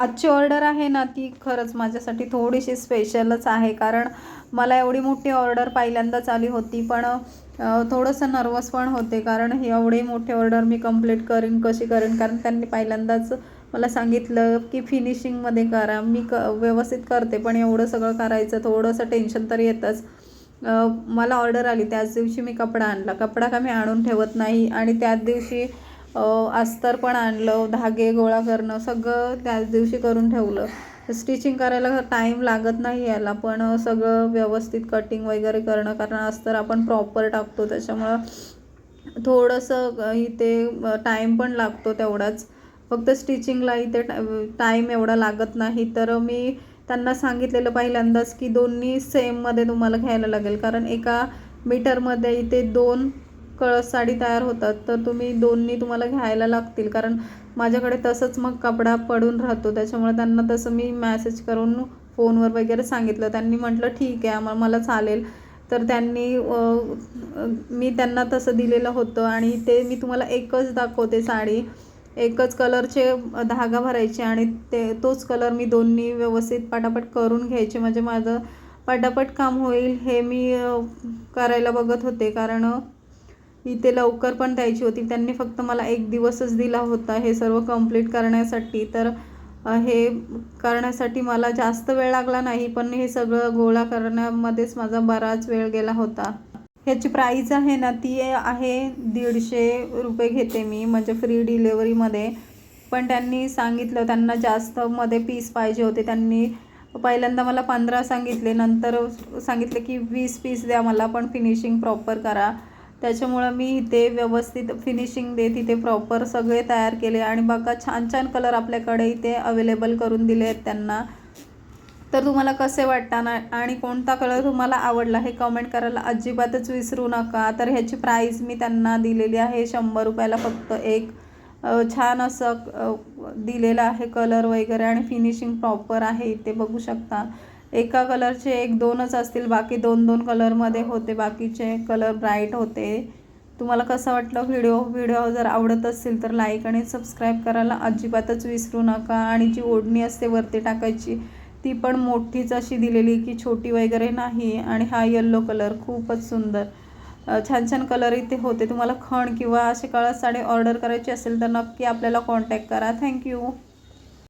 आजची ऑर्डर आहे ना ती खरंच माझ्यासाठी थोडीशी स्पेशलच आहे. कारण मला एवढी मोठी ऑर्डर पहिल्यांदाच आली होती पण थोडंसं नर्वस पण होते. कारण ही एवढी मोठी ऑर्डर मी कंप्लीट करेन कशी करेन? कारण त्यांनी पहिल्यांदाच मला सांगितलं की फिनिशिंगमध्ये करा. मी क व्यवस्थित करते पण एवढं सगळं करायचं थोडंसं टेन्शन तर येतंच. मला ऑर्डर आली. त्याच दिवशी मी कपडा आणला. कपडा का मी आणून ठेवत नाही? आणि त्याच दिवशी अस्तर पण आणलं धागे गोळा करणं सगळं त्याच दिवशी करून ठेवलं. स्टिचिंग करायला टाईम लागत नाही याला पण सगळं व्यवस्थित कटिंग वगैरे करणं कारण अस्तर आपण प्रॉपर टाकतो त्याच्यामुळं थोडंसं इथे टाईम पण लागतो तेवढाच. फक्त स्टिचिंगला इथे टाईम एवढा लागत नाही. तर मी त्यांना सांगितलेलं पहिल्यांदाच की दोन्ही सेममध्ये तुम्हाला घ्यायला लागेल. कारण एका मीटरमध्ये इथे दोन कळस साडी तयार होतात तर तुम्ही दोन्ही तुम्हाला घ्यायला लागतील. कारण माझ्याकडे तसंच मग कपडा पडून राहतो त्याच्यामुळे त्यांना तसं मी मॅसेज करून फोनवर वगैरे सांगितलं. त्यांनी म्हटलं ठीक आहे आम्हाला मला चालेल. तर त्यांनी मी त्यांना तसं दिलेलं होतं आणि ते मी तुम्हाला एकच दाखवते साडी. एकच कलरचे धागा भरायचे आणि ते तोच कलर मी दोन्ही व्यवस्थित पटापट करून घ्यायचे. म्हणजे माझं पटापट काम होईल हे मी करायला बघत होते. कारण इथे लवकर पण द्यायची होती. त्यांनी फक्त मला एक दिवसच दिला होता हे सर्व कंप्लीट करण्यासाठी. तर हे करण्यासाठी मला जास्त वेळ लागला नाही पण हे सगळं गोळा करण्यामध्येच माझा बराच वेळ गेला होता. ह्याची प्राईज आहे ना ती आहे दीडशे रुपये घेते मी म्हणजे फ्री डिलेवरीमध्ये पण त्यांनी सांगितलं त्यांना जास्तमध्ये पीस पाहिजे होते. त्यांनी पहिल्यांदा मला पंधरा सांगितले नंतर सांगितले की वीस पीस द्या मला पण फिनिशिंग प्रॉपर करा. त्याच्यामुळं मी इथे व्यवस्थित फिनिशिंग देत इथे प्रॉपर सगळे तयार केले. आणि बघा छान छान कलर आपल्याकडे इथे अवेलेबल करून दिले आहेत त्यांना. तर तुम्हाला कसे वाटतात ना आणि कोणता कलर तुम्हाला आवडला हे कमेंट करायला अजिबातच विसरू नका. तर ह्याची प्राईस मी त्यांना दिलेली आहे शंभर रुपयाला फक्त एक. छान असं दिलेलं आहे कलर वगैरे आणि फिनिशिंग प्रॉपर आहे इथे बघू शकता. एका कलरचे एक दोनच असतील बाकी दोन दोन कलरमध्ये होते बाकीचे कलर ब्राईट होते. तुम्हाला कसं वाटलं व्हिडिओ? व्हिडिओ जर आवडत असेल तर लाईक आणि सबस्क्राईब करायला अजिबातच विसरू नका. आणि जी ओढणी असते वरती टाकायची ती पण मोठीच अशी दिलेली की छोटी वगैरे नाही. आणि हा येल्लो कलर खूपच सुंदर. छान छान कलर इथे होते. तुम्हाला खण किंवा असे कळस साडी ऑर्डर करायची असेल तर नक्की आपल्याला कॉन्टॅक्ट करा. थँक्यू